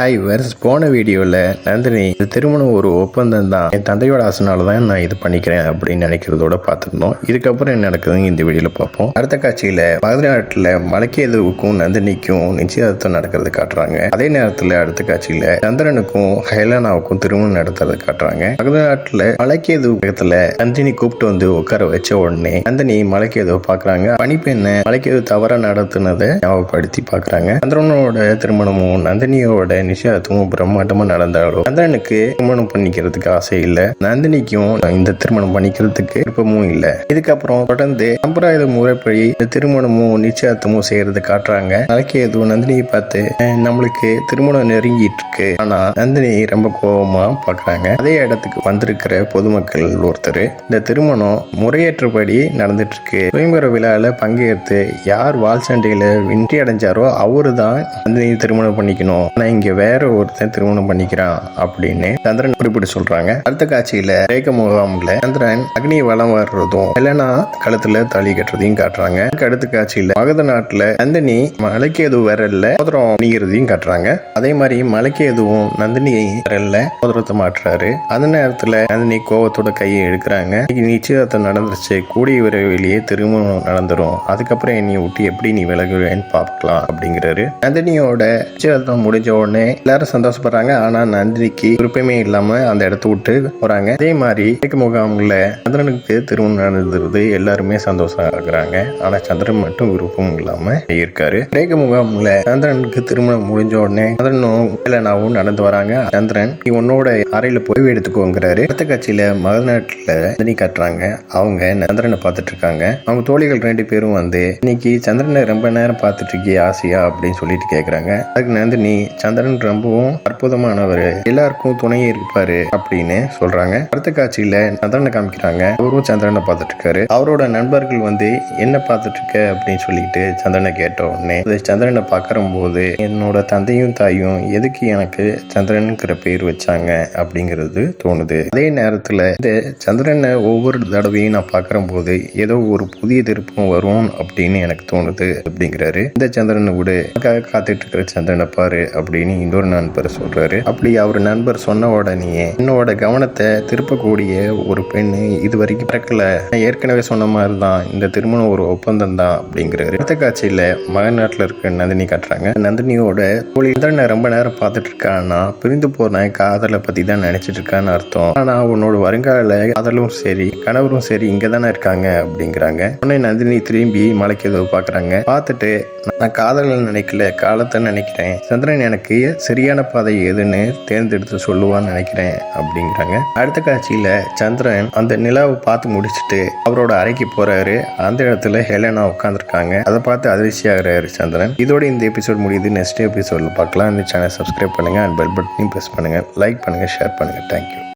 Hi verse போன வீடியோவில் நந்தினி இது திருமணம் ஒரு ஒப்பந்தம் தான் என் தந்தையோட ஆசனால தான் நான் இது பண்ணிக்கிறேன் அப்படின்னு நினைக்கிறதோட பார்த்துருந்தோம். இதுக்கப்புறம் என்ன நடக்குதுன்னு இந்த வீடியோவில் பார்ப்போம். அடுத்த காட்சியில் பதினாட்டில் மலைக்கேதுவுக்கும் நந்தினிக்கும் நிச்சயதார்த்தம் நடக்கிறது காட்டுறாங்க. அதே நேரத்தில் அடுத்த காட்சியில் சந்திரனுக்கும் ஹைலானாவுக்கும் திருமணம் நடத்துறது காட்டுறாங்க. பதினாட்டில் மலைக்கேது பக்கத்தில் நந்தினி கூப்பிட்டு வந்து உட்கார வச்ச உடனே நந்தினி மலைக்கேதுவை பார்க்குறாங்க. பணிப்பெண்ணை மலைக்கேது தவறாக நடத்துனதை ஞாபகப்படுத்தி பார்க்குறாங்க. சந்திரனோட திருமணமும் நந்தினியோட நிச்சயத்துவம் பிரம்மாண்டமாக நடந்தாலும் சந்திரனுக்கு திருமணம் பண்ணிக்கிறதுக்கு ஆசை இல்லை. நந்தினிக்கும் இந்த திருமணம் பண்ணிக்கிறதுக்கு விருப்பமும் இல்லை. இதுக்கப்புறம் தொடர்ந்து சம்பிரதாய முறைப்படி இந்த திருமணமும் நிச்சயத்தமும் செய்யறது காட்டுறாங்க. நாளைக்கு எதுவும் நந்தினியை பார்த்து நம்மளுக்கு திருமணம் நெருங்கிட்டு இருக்கு. ஆனா நந்தினி ரொம்ப கோபமா பாக்குறாங்க. அதே இடத்துக்கு வந்திருக்கிற பொதுமக்கள் ஒருத்தர் இந்த திருமணம் முறையற்றபடி நடந்துட்டு இருக்கு. சுயம்பர விழாவில் பங்கேற்று யார் வால் சண்டையில வெற்றி அடைஞ்சாரோ அவரு தான் நந்தினியை திருமணம் பண்ணிக்கணும். ஆனா இங்க வேற ஒருத்தன் திருமணம் பண்ணிக்கிறான் அப்படின்னு சந்திரன் குறிப்பிட்டு சொல்றாங்க. அடுத்த காட்சியில ரேக முகாம்ல சந்திரன் அக்னி வளம் வர்றதும் இல்லைன்னா கழுத்துல தாலி கட்டுறதையும் காட்டுறாங்க. அடுத்த காட்சியில மகத நாட்டுல நந்தினி மலைக்கு எதுவும் விரல்ல மோதிரம் அணிகிறதையும் காட்டுறாங்க. அதே மாதிரி மலைக்கு எதுவும் நந்தினியை விரல்ல மோதிரத்தை மாட்டுறாரு அந்த நேரத்துல நந்தினி கோவத்தோட கையை எடுக்கிறாங்க நிச்சயத்தை நடந்துருச்சு கூடிய விரைவிலேயே திருமணம் நடந்துரும். அதுக்கப்புறம் என்னை விட்டு எப்படி நீ விலகுவேன்னு பார்க்கலாம் அப்படிங்கிறாரு. நந்தினியோட நிச்சயதார்த்தம் முடிஞ்ச உடனே எல்லாரும் சந்தோஷப்படுறாங்க. ஆனா நந்தினிக்கு விருப்பமே இல்லாம அந்த இடத்த விட்டு போறாங்க. அதே மாதிரி மேற்கு முகாம்ல சந்திரனுக்கு திருமணம் நடந்துருது எல்லாருமே சந்தோஷம் இருக்கிறாங்க. ஆனா சந்திரன் மட்டும் விருப்பம் இல்லாம இருக்காரு. ரேக முகாம்ல சந்திரனுக்கு திருமணம் முடிஞ்ச உடனே சந்திரனும் இல்லைனாவும் நடந்து வராங்க. சந்திரன் நீ உன்னோட அறையில போய் எடுத்துக்கோங்கிறாரு. அடுத்த காட்சியில மகநாட்டுல நந்தினி காட்டுறாங்க. அவங்க சந்திரனை பார்த்துட்டு இருக்காங்க. அவங்க தோழிகள் ரெண்டு பேரும் வந்து இன்னைக்கு சந்திரனை ரொம்ப நேரம் பார்த்துட்டு இருக்கிய ஆசையா? அப்படின்னு சொல்லிட்டு கேக்குறாங்க. அதுக்கு நந்தினி சந்திரன் ரொம்பவும் அற்புதமானவர். எல்லாருக்கும் துணை இருப்பாரு அப்படின்னு சொல்றாங்க. அடுத்த காட்சியில சந்திரனை காமிக்கிறாங்க. அவரும் சந்திரனை பார்த்துட்டு இருக்காரு அவரோட நண்பர்கள் வந்து என்ன பார்த்துட்டு இருக்க அப்படின்னு சொல்லிட்டு சந்திரனை கேட்ட உடனே சந்திரனை பார்க்கற போது என்னோட தந்தையும் தாயும் எதுக்கு எனக்கு சந்திரனுங்கிற பேர் வச்சாங்க? அப்படிங்கிறது தோணுது. அதே நேரத்துல இந்த சந்திரனை ஒவ்வொரு தடவையும் நான் பார்க்கற போது ஏதோ ஒரு புதிய திருப்பம் வரும் அப்படின்னு எனக்கு தோணுது அப்படிங்கிறாரு. இந்த சந்திரனை விடு காத்துட்டு இருக்கிற சந்திரனை பாரு அப்படின்னு இன்னொரு நண்பர் சொல்றாரு. அப்படி அவர் நண்பர் சொன்ன உடனே என்னோட கவனத்தை திருப்பக்கூடிய ஒரு பெண் இது வரைக்கும் பிறக்கல. நான் ஏற்கனவே சொன்ன மாதிரி தான் இந்த திருமணம் ஒரு ஒப்பந்தம் தான் அப்படிங்கிறாரு. அடுத்த காட்சியில மகநாட்டில் இருக்க நந்தினி காட்டுறாங்க. நந்தினியோட தோழி சந்திரனை ரொம்ப நேரம் பார்த்துட்டு இருக்கான்னா பிரிந்து போன காதலை பத்தி தான் நினைச்சிட்டு இருக்கான்னு அர்த்தம். ஆனா உன்னோட வருங்கால காதலும் சரி கணவரும் சரி இங்க தானே இருக்காங்க அப்படிங்கிறாங்க. உடனே நந்தினி திரும்பி மலைக்கு ஏதோ பார்க்குறாங்க. பார்த்துட்டு நான் காதலை நினைக்கல காலத்தை நினைக்கிறேன். சந்திரன் எனக்கு சரியான பாதை எதுன்னு தேர்ந்தெடுத்து சொல்லுவான்னு நினைக்கிறேன் அப்படிங்கிறாங்க. அடுத்த காட்சியில் சந்திரன் அந்த நிலாவை பார்த்து முடிச்சுட்டு அவரோட அறைக்கு போறாரு. அந்த இடத்துல ஹெலனா உட்காந்துருக்காங்க அதை பார்த்து அதிர்ச்சியாகிறாரு சந்திரன். இதோட இந்த எபிசோட் முடியுது. நெக்ஸ்ட் எபிசோட்ல பார்க்கலாம். இந்த சேனல் சப்ஸ்கிரைப் பண்ணுங்க. அண்ட் பெல் பட்டனையும் ப்ரெஸ் பண்ணுங்க. லைக் பண்ணுங்க ஷேர் பண்ணுங்க. Thank you